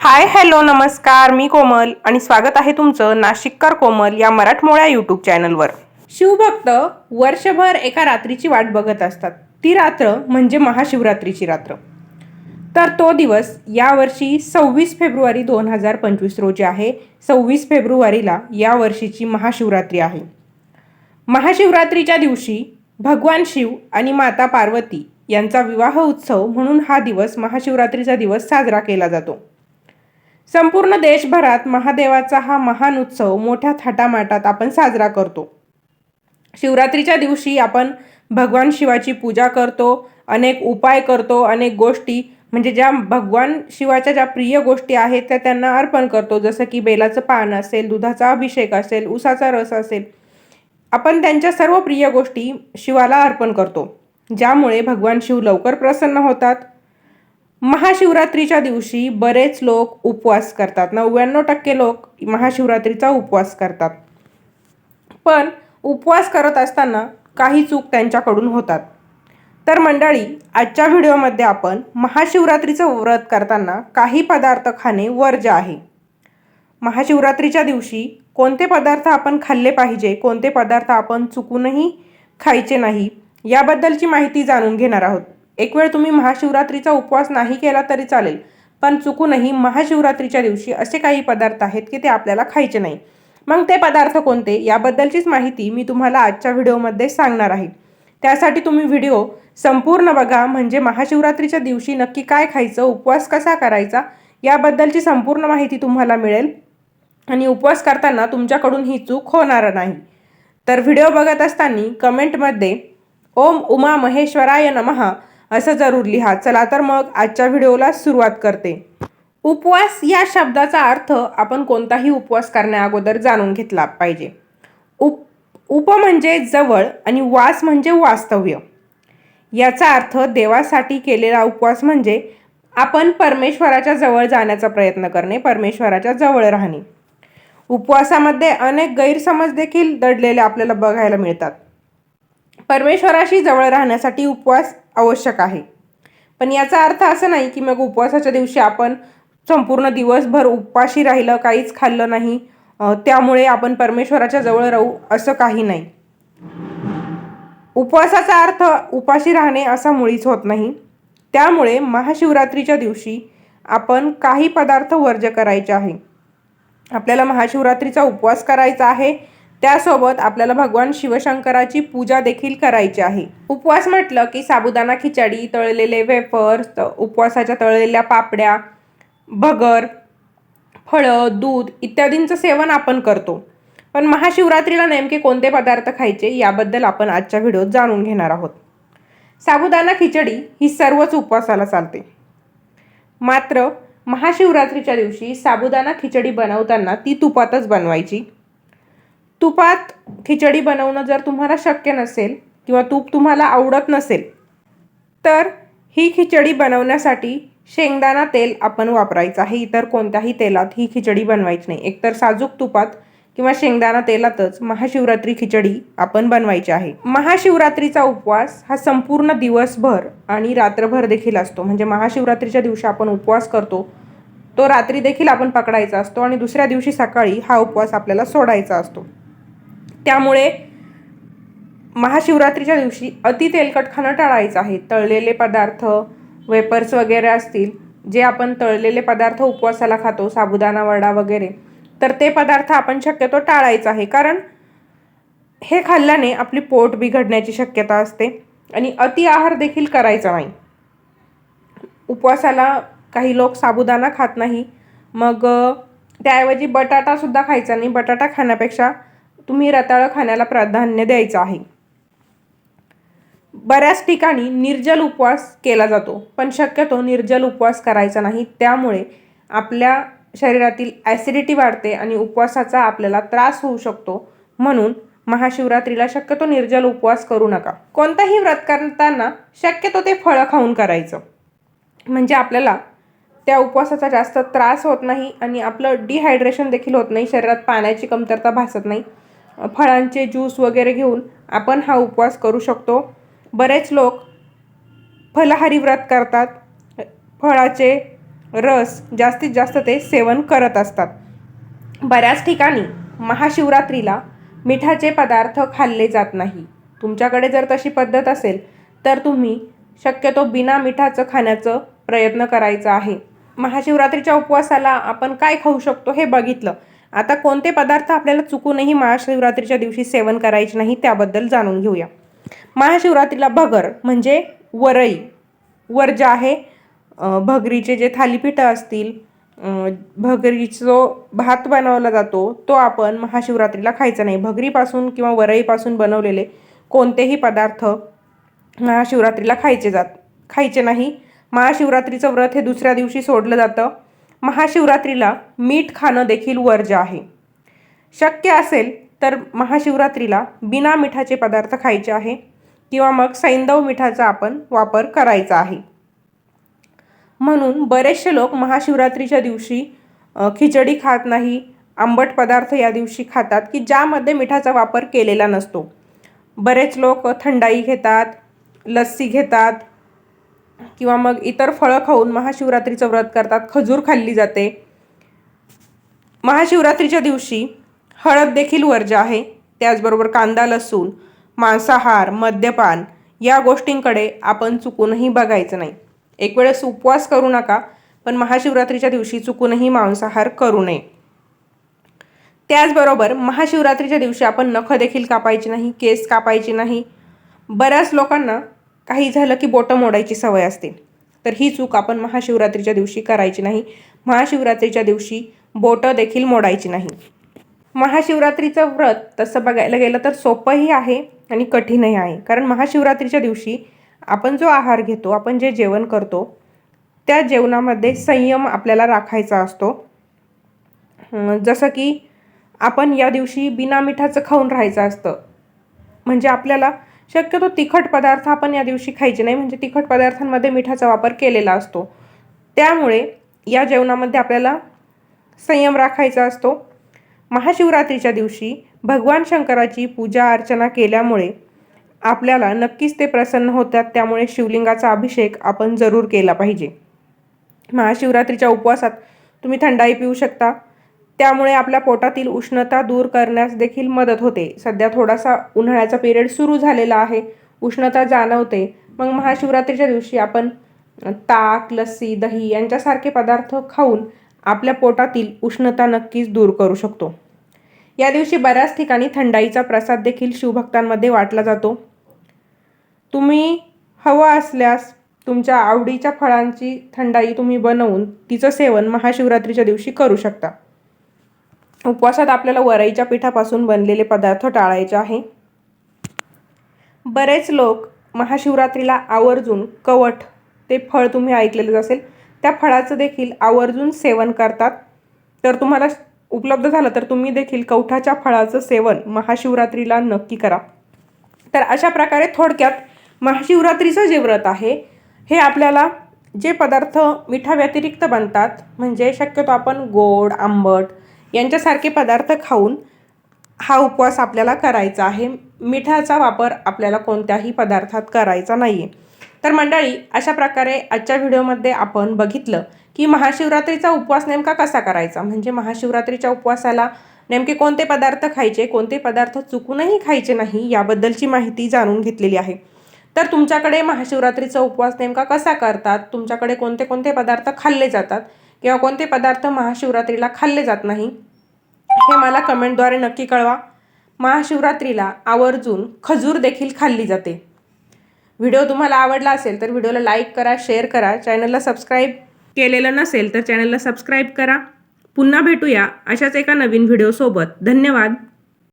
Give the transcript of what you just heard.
Hi hello नमस्कार. मी कोमल आणि स्वागत आहे तुमचं नाशिककर कोमल या मराठमोळ्या यूट्यूब चॅनलवर. शिवभक्त वर्षभर एका रात्रीची वाट बघत असतात. ती रात्र म्हणजे महाशिवरात्रीची रात्र. तर तो दिवस यावर्षी सव्वीस फेब्रुवारी दोन हजार पंचवीस रोजी आहे. सव्वीस फेब्रुवारीला या वर्षीची महाशिवरात्री आहे. महाशिवरात्रीच्या दिवशी भगवान शिव आणि माता पार्वती यांचा विवाह उत्सव म्हणून हा दिवस महाशिवरात्रीचा दिवस साजरा केला जातो. संपूर्ण देशभरात महादेवाचा हा महान उत्सव मोठ्या थाटामाटात आपण साजरा करतो. शिवरात्रीच्या दिवशी आपण भगवान शिवाची पूजा करतो अनेक उपाय करतो अनेक गोष्टी म्हणजे ज्या भगवान शिवाच्या ज्या प्रिय गोष्टी आहेत त्या त्यांना अर्पण करतो. जसं की बेलाचं पान असेल दुधाचा अभिषेक असेल उसाचा रस असेल आपण त्यांच्या सर्व प्रिय गोष्टी शिवाला अर्पण करतो. ज्यामुळे भगवान शिव लवकर प्रसन्न होतात. महाशिवरात्रीच्या दिवशी बरेच लोक उपवास करतात. नव्याण्णव टक्के लोक महाशिवरात्रीचा उपवास करतात. पण उपवास करत असताना काही चूक त्यांच्याकडून होतात. तर मंडळी आजच्या व्हिडिओमध्ये आपण महाशिवरात्रीचं व्रत करताना काही पदार्थ खाणे वर्ज आहे. महाशिवरात्रीच्या दिवशी कोणते पदार्थ आपण खाल्ले पाहिजे कोणते पदार्थ आपण चुकूनही खायचे नाही याबद्दलची माहिती जाणून घेणार आहोत. एक वेळ तुम्ही महाशिवरात्रीचा उपवास नाही केला तरी चालेल. पण चुकूनही महाशिवरात्रीच्या दिवशी असे काही पदार्थ आहेत की ते आपल्याला खायचे नाही. मग ते पदार्थ कोणते? याबद्दलचीच माहिती मी तुम्हाला आजच्या व्हिडिओमध्ये सांगणार आहे. त्यासाठी तुम्ही व्हिडिओ संपूर्ण बघा. म्हणजे महाशिवरात्रीच्या दिवशी नक्की काय खायचं? उपवास कसा करायचा? याबद्दलची संपूर्ण माहिती तुम्हाला मिळेल. आणि उपवास करताना तुमच्याकडून ही चूक होणार नाही. तर व्हिडिओ बघत असताना कमेंटमध्ये ओम उमा महेश्वराय नमहा असं जरूर लिहा. चला तर मग आजच्या व्हिडिओला सुरुवात करते. उपवास या शब्दाचा अर्थ आपण कोणताही उपवास करण्याअगोदर जाणून घेतला पाहिजे. उप उप म्हणजे जवळ आणि वास म्हणजे वास्तव्य. याचा अर्थ देवासाठी केलेला उपवास म्हणजे आपण परमेश्वराच्या जवळ जाण्याचा प्रयत्न करणे परमेश्वराच्या जवळ राहणे. उपवासामध्ये अनेक गैरसमज देखील दडलेले आपल्याला बघायला मिळतात. परमेश्वराशी जवळ राहण्यासाठी उपवास आवश्यक आहे. पण याचा अर्थ असं नाही की मग उपवासाच्या दिवशी आपण संपूर्ण दिवसभर उपवाशी राहिलं काहीच खाल्लं नाही त्यामुळे आपण परमेश्वराच्या जवळ राहू असं काही नाही. उपवासाचा अर्थ उपाशी राहणे असा मुळीच होत नाही. त्यामुळे महाशिवरात्रीच्या दिवशी आपण काही पदार्थ वर्ज करायचे आहे. आपल्याला महाशिवरात्रीचा उपवास करायचा आहे त्यासोबत आपल्याला भगवान शिवशंकराची पूजा देखील करायची आहे. उपवास म्हटलं की साबुदाणा खिचडी तळलेले वेफर्स उपवासाच्या तळलेल्या पापड्या भगर फळं दूध इत्यादींचं सेवन आपण करतो. पण महाशिवरात्रीला नेमके कोणते पदार्थ खायचे याबद्दल आपण आजच्या व्हिडिओत जाणून घेणार आहोत. साबुदाणा खिचडी ही सर्वच उपवासाला चालते. मात्र महाशिवरात्रीच्या दिवशी साबुदाणा खिचडी बनवताना ती तुपातच बनवायची. तुपात खिचडी बनवणं जर तुम्हाला शक्य नसेल किंवा तूप तुम्हाला आवडत नसेल तर ही खिचडी बनवण्यासाठी शेंगदाणा तेल आपण वापरायचं आहे. इतर कोणत्याही तेलात ही खिचडी बनवायची नाही. एकतर साजूक तुपात किंवा शेंगदाणा तेलातच महाशिवरात्री खिचडी आपण बनवायची आहे. महाशिवरात्रीचा उपवास हा संपूर्ण दिवसभर आणि रात्रभर देखील असतो. म्हणजे महाशिवरात्रीच्या दिवशी आपण उपवास करतो तो रात्री देखील आपण पकडायचा असतो आणि दुसऱ्या दिवशी सकाळी हा उपवास आपल्याला सोडायचा असतो. त्यामुळे महाशिवरात्रीच्या दिवशी अति तेलकट खाणं टाळायचं आहे. तळलेले पदार्थ वेपर्स वगैरे असतील जे आपण तळलेले पदार्थ उपवासाला खातो साबुदाणा वडा वगैरे तर ते पदार्थ आपण शक्यतो टाळायचं आहे. कारण हे खाल्ल्याने आपली पोट बिघडण्याची शक्यता असते आणि अति आहार देखील करायचा नाही. उपवासाला काही लोक साबुदाणा खात नाही. मग त्याऐवजी बटाटासुद्धा खायचा नाही. बटाटा खाण्यापेक्षा तुम्ही रताळं खाण्याला प्राधान्य द्यायचं आहे. बऱ्याच ठिकाणी निर्जल उपवास केला जातो पण शक्यतो निर्जल उपवास करायचा नाही. त्यामुळे आपल्या शरीरातील ॲसिडिटी वाढते आणि उपवासाचा आपल्याला त्रास होऊ शकतो. म्हणून महाशिवरात्रीला शक्यतो निर्जल उपवास करू नका. कोणताही व्रत करताना शक्यतो ते फळं खाऊन करायचं. म्हणजे आपल्याला त्या उपवासाचा जास्त त्रास होत नाही आणि आपलं डिहायड्रेशन देखील होत नाही. शरीरात पाण्याची कमतरता भासत नाही. फळांचे ज्यूस वगैरे घेऊन आपण हा उपवास करू शकतो. बरेच लोक फलाहारी व्रत करतात. फळाचे रस जास्तीत जास्त ते सेवन करत असतात. बऱ्याच ठिकाणी महाशिवरात्रीला मिठाचे पदार्थ खाल्ले जात नाही. तुमच्याकडे जर तशी पद्धत असेल तर तुम्ही शक्यतो बिना मिठाचं खाण्याचं प्रयत्न करायचा आहे. महाशिवरात्रीच्या उपवासाला आपण काय खाऊ शकतो हे बघितलं. आता कोणते पदार्थ आपल्याला चुकूनही महाशिवरात्रीच्या दिवशी सेवन करायचे नाही त्याबद्दल जाणून घेऊया. महाशिवरात्रीला भगर म्हणजे वरई. वर जे आहे भगरीचे जे थालीपीठं असतील भगरीचा जो भात बनवला जातो तो आपण महाशिवरात्रीला खायचा नाही. भगरीपासून किंवा वरईपासून बनवलेले कोणतेही पदार्थ महाशिवरात्रीला खायचे जात खायचे नाही. महाशिवरात्रीचं व्रत हे दुसऱ्या दिवशी सोडलं जातं. महाशिवरात्रीला मीठ खाणं देखील वर्ज्य आहे. शक्य असेल तर महाशिवरात्रीला बिना मिठाचे पदार्थ खायचे आहे किंवा मग सैंदव मिठाचा आपण वापर करायचा आहे. म्हणून बरेचसे लोक महाशिवरात्रीच्या दिवशी खिचडी खात नाही आंबट पदार्थ या दिवशी खातात की ज्यामध्ये मिठाचा वापर केलेला नसतो. बरेच लोक थंडाई घेतात लस्सी घेतात किंवा मग इतर फळं खाऊन महाशिवरात्रीचं व्रत करतात खजूर खाल्ली जाते. महाशिवरात्रीच्या दिवशी हळद देखील वर्ज्य आहे त्याचबरोबर कांदा लसूण मांसाहार मद्यपान या गोष्टींकडे आपण चुकूनही बघायचं नाही. एक वेळेस उपवास करू नका पण महाशिवरात्रीच्या दिवशी चुकूनही मांसाहार करू नये. त्याचबरोबर महाशिवरात्रीच्या दिवशी आपण नखं देखील कापायची नाही केस कापायची नाही. बऱ्याच लोकांना काही झालं की बोटं मोडायची सवय असते. तर ही चूक आपण महाशिवरात्रीच्या दिवशी करायची नाही. महाशिवरात्रीच्या दिवशी बोटं देखील मोडायची नाही. महाशिवरात्रीचं व्रत तसं बघायला गेलं तर सोपंही आहे आणि कठीणही आहे. कारण महाशिवरात्रीच्या दिवशी आपण जो आहार घेतो आपण जे जेवण करतो त्या जेवणामध्ये संयम आपल्याला राखायचा असतो. जसं की आपण या दिवशी बिना मिठाचं खाऊन राहायचं असतं. म्हणजे आपल्याला शक्यतो तिखट पदार्थ आपण या दिवशी खायचे नाही म्हणजे तिखट पदार्थांमध्ये मिठाचा वापर केलेला असतो. त्यामुळे या जेवणामध्ये आपल्याला संयम राखायचा असतो. महाशिवरात्रीच्या दिवशी भगवान शंकराची पूजा अर्चना केल्यामुळे आपल्याला नक्कीच ते प्रसन्न होतात त्यामुळे शिवलिंगाचा अभिषेक आपण जरूर केला पाहिजे. महाशिवरात्रीच्या उपवासात तुम्ही थंडाई पिऊ शकता. त्यामुळे आपल्या पोटातील उष्णता दूर करण्यास देखील मदत होते. सध्या थोडासा उन्हाळ्याचा पिरियड सुरू झालेला आहे. उष्णता जाणवते. मग महाशिवरात्रीच्या दिवशी आपण ताक लस्सी दही यांच्यासारखे पदार्थ खाऊन आपल्या पोटातील उष्णता नक्कीच दूर करू शकतो. या दिवशी बऱ्याच ठिकाणी थंडाईचा प्रसाद देखील शिवभक्तांमध्ये वाटला जातो. तुम्ही हवं असल्यास तुमच्या आवडीच्या फळांची थंडाई तुम्ही बनवून तिचं सेवन महाशिवरात्रीच्या दिवशी करू शकता. उपवासात आपल्याला वराईच्या पिठापासून बनलेले पदार्थ टाळायचे आहे. बरेच लोक महाशिवरात्रीला आवर्जून कवठ ते फळ तुम्ही ऐकलेलंच असेल. त्या फळाचं देखील आवर्जून सेवन करतात. तर तुम्हाला उपलब्ध झालं तर तुम्ही देखील कवठाच्या फळाचं सेवन महाशिवरात्रीला नक्की करा. तर अशा प्रकारे थोडक्यात महाशिवरात्रीचं जे व्रत आहे हे आपल्याला जे पदार्थ मिठा व्यतिरिक्त बनतात म्हणजे शक्यतो आपण गोड आंबट यांच्यासारखे पदार्थ खाऊन हा उपवास आपल्याला करायचा आहे. मिठाचा वापर आपल्याला कोणत्याही पदार्थात करायचा नाही आहे तर मंडळी अशा प्रकारे आजच्या व्हिडिओमध्ये आपण बघितलं की महाशिवरात्रीचा उपवास नेमका कसा करायचा? म्हणजे महाशिवरात्रीच्या उपवासाला नेमके कोणते पदार्थ खायचे कोणते पदार्थ चुकूनही खायचे नाही याबद्दलची माहिती जाणून घेतलेली आहे. तर तुमच्याकडे महाशिवरात्रीचा उपवास नेमका कसा करतात? तुमच्याकडे कोणते कोणते पदार्थ खाल्ले जातात? किंवा कोणते पदार्थ महाशिवरात्रीला खाल्ले जात नाही? हे मला कमेंटद्वारे नक्की कळवा. महाशिवरात्रीला आवर्जून खजूर देखील खाल्ली जाते. व्हिडिओ तुम्हाला आवडला असेल तर व्हिडिओला लाईक करा शेअर करा. चॅनलला सबस्क्राईब केलेलं नसेल तर चॅनलला सबस्क्राईब करा. पुन्हा भेटूया अशाच एका नवीन व्हिडिओसोबत. धन्यवाद.